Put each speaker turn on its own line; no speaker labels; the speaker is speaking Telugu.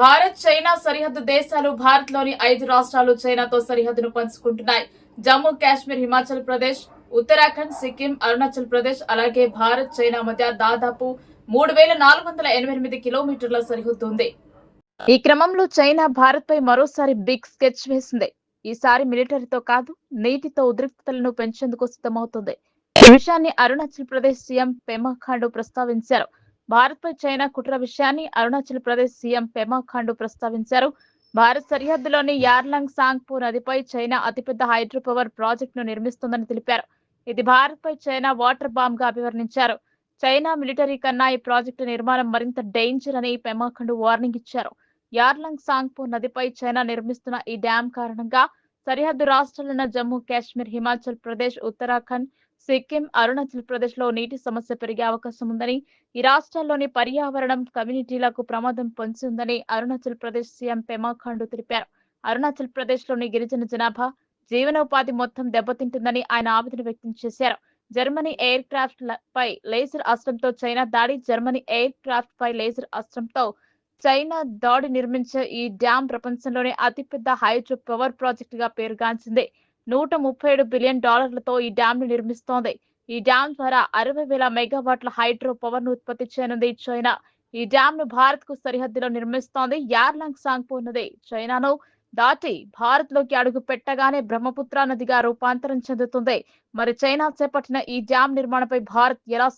భారత్ చైనా సరిహద్దు దేశాలు భారత్లోని ఐదు రాష్ట్రాలు చైనాతో సరిహద్దును పంచుకుంటున్నాయి. జమ్మూ కాశ్మీర్ హిమాచల్ ప్రదేశ్ ఉత్తరాఖండ్ సిక్కిం అరుణాచల్ ప్రదేశ్ అలాగే భారత్ చైనా మధ్య దాదాపు మూడు వేల నాలుగు వందల ఎనభై ఎనిమిది కిలోమీటర్ల సరిహద్దు ఉంది. ఈ క్రమంలో చైనా భారత్ పై మరోసారి బిగ్ స్కెచ్ వేసింది. ఈసారి మిలిటరీతో కాదు నీటితో ఉద్రిక్తతలను పెంచేందుకు సిద్ధమవుతుంది. ఈ విషయాన్ని అరుణాచల్ ప్రదేశ్ సీఎం పెమా ఖాండు ప్రస్తావించారు. భారత్పై చైనా కుట్ర విషయాన్ని అరుణాచల్ ప్రదేశ్ సీఎం పెమా ఖాండు ప్రస్తావించారు. భారత్ సరిహద్దులోని యార్లంగ్ సాంగ్పూ నదిపై చైనా అతిపెద్ద హైడ్రో పవర్ ప్రాజెక్టును నిర్మిస్తుందని తెలిపారు. ఇది భారత్పై చైనా వాటర్ బాంబ్గా అభివర్ణించారు. చైనా మిలిటరీ కన్నా ఈ ప్రాజెక్టు నిర్మాణం మరింత డేంజర్ అని పెమాఖండ్ వార్నింగ్ ఇచ్చారు. యార్లంగ్ సాంగ్పూ నదిపై చైనా నిర్మిస్తున్న ఈ డ్యాం కారణంగా సరిహద్దు రాష్ట్రాలైన జమ్మూ కాశ్మీర్ హిమాచల్ ప్రదేశ్ ఉత్తరాఖండ్ సిక్కిం అరుణాచల్ ప్రదేశ్లో నీటి సమస్య పెరిగే అవకాశం ఉందని ఈ రాష్ట్రాల్లోని పర్యావరణం కమ్యూనిటీలకు ప్రమాదం పొంచి ఉందని అరుణాచల్ ప్రదేశ్ సీఎం పెమా ఖాండు తెలిపారు. అరుణాచల్ ప్రదేశ్లోని గిరిజన జనాభా జీవనోపాధి మొత్తం దెబ్బతింటుందని ఆయన ఆవేదన వ్యక్తం చేశారు. జర్మనీ ఎయిర్ క్రాఫ్ట్ పై లేజర్ అస్త్రంతో చైనా దాడి జర్మనీ ఎయిర్ క్రాఫ్ట్ పై లేజర్ అస్త్రంతో చైనా దాడి నిర్మించే ఈ డ్యాం ప్రపంచంలోనే అతిపెద్ద హైడ్రో పవర్ ప్రాజెక్ట్గా పేరుగాంచింది. నూట ముప్పై ఏడు బిలియన్ డాలర్లతో ఈ డ్యాం ను నిర్మిస్తోంది. ఈ డ్యాం ద్వారా అరవై వేల మెగావాట్ల హైడ్రో పవర్ను ఉత్పత్తి చేయనుంది చైనా. ఈ డ్యాం ను భారత్కు సరిహద్దులో నిర్మిస్తోంది యార్లాంగ్ సాంగ్పు నది. చైనాను దాటి భారత్లోకి అడుగు పెట్టగానే బ్రహ్మపుత్ర నదిగా రూపాంతరం చెందుతుంది. మరి చైనా చేపట్టిన ఈ డ్యాం నిర్మాణంపై భారత్ ఎలా